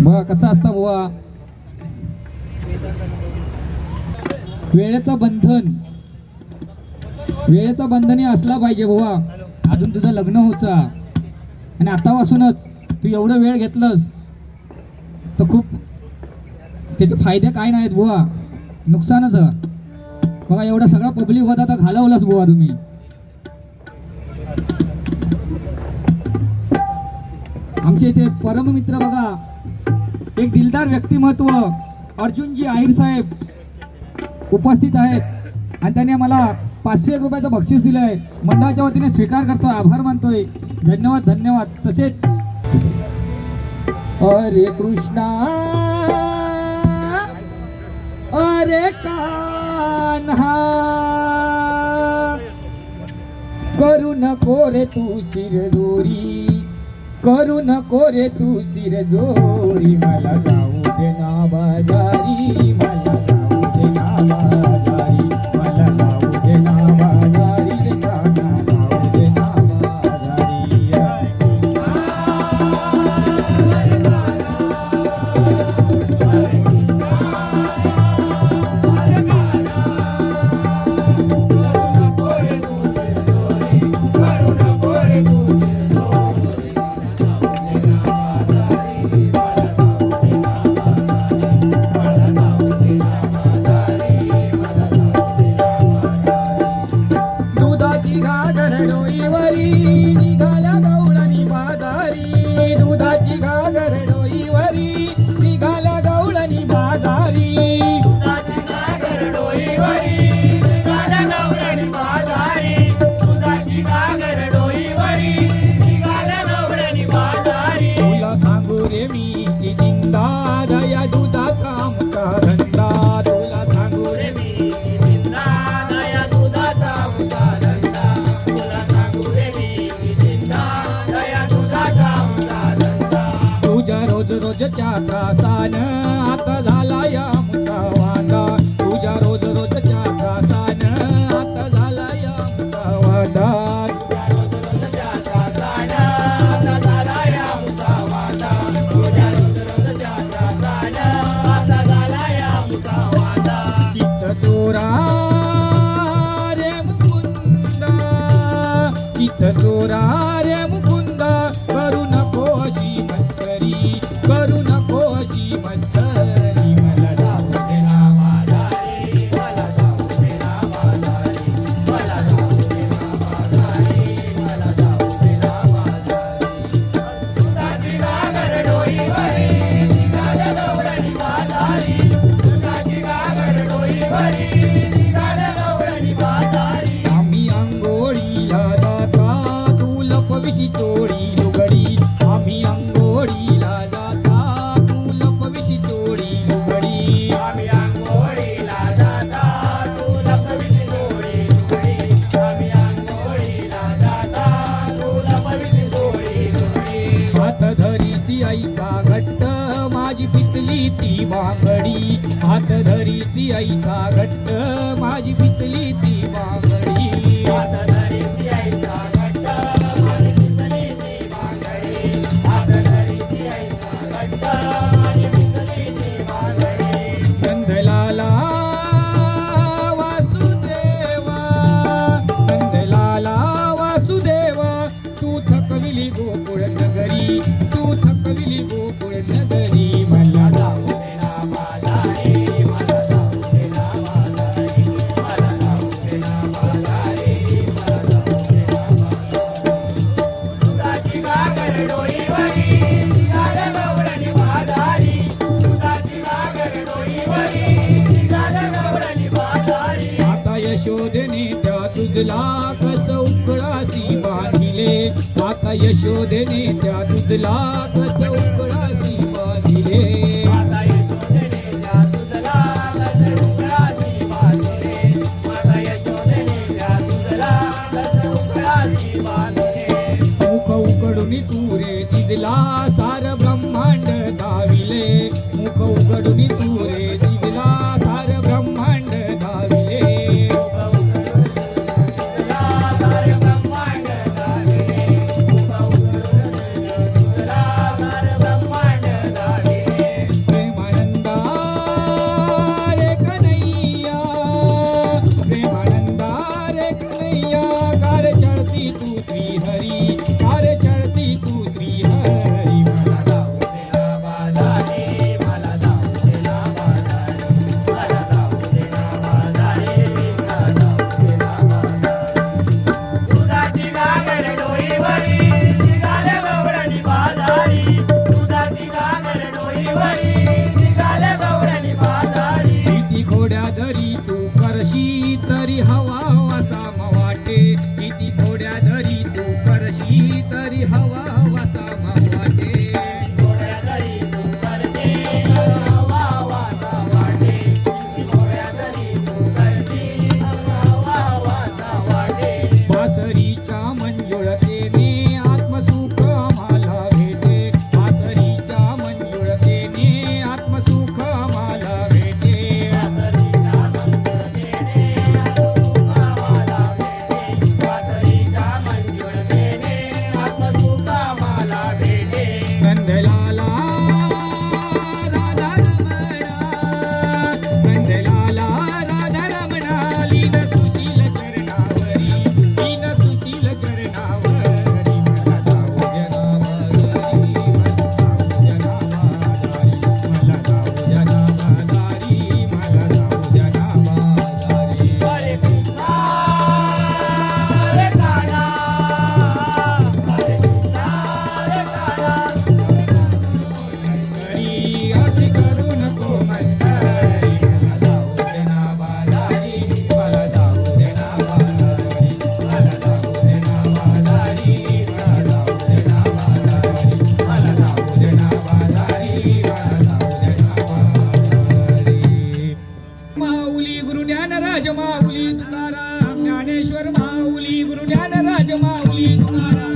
बघा कसा असता बुवा. वेळेचं बंधन. वेळेचं बंधन हे असला पाहिजे बुवा. अजून तुझं लग्न होतं. आणि आतापासूनच तू एवढं वेळ घेतलंस. तर खूप त्याचे फायदे काय नाहीत बुवा. नुकसानच. बघा एवढा सगळा पब्लिक होता तर घालवलाच बुवा तुम्ही. आमचे इथे परममित्र बघा. एक दिलदार व्यक्तिमत्व अर्जुनजी आहिर साहेब उपस्थित आहेत. आणि त्यांनी मला पाचशे एक रुपयाचं बक्षीस दिलं आहे मंडळाच्या वतीने स्वीकार करतोय आभार मानतोय. धन्यवाद धन्यवाद. तसेच अरे कृष्णा अरे कान्हा करू नको रे तू शिरजोरी करू नको रे तू शिरजोरी मला जाऊ दे ना बाजारी. रोज रोजच्या आता झाला ती बांगडी हात धरीची ऐसा घट्ट माझी पितली ती बांगडी. हात धरीची ऐसा घट्ट माझी पितली ती बांगडी. हात धरीची ऐसा घट्ट माझी पितली ती बांगडी. गंधलाला आता यशोदेने त्या तुझला कस उकळासी बांधिले? आता यशोदेने त्या तुझला कस उकळासी बांधिले? मुख उघडून तू रे तिजला सार ब्रह्मांड दाविले. मुख उघडून तू हरी हर चढ़ती तू श्री हरी। राजमाऊली तुकाराम ज्ञानेश्वर माऊली गुरु ज्ञान राजमाऊली तुकाराम.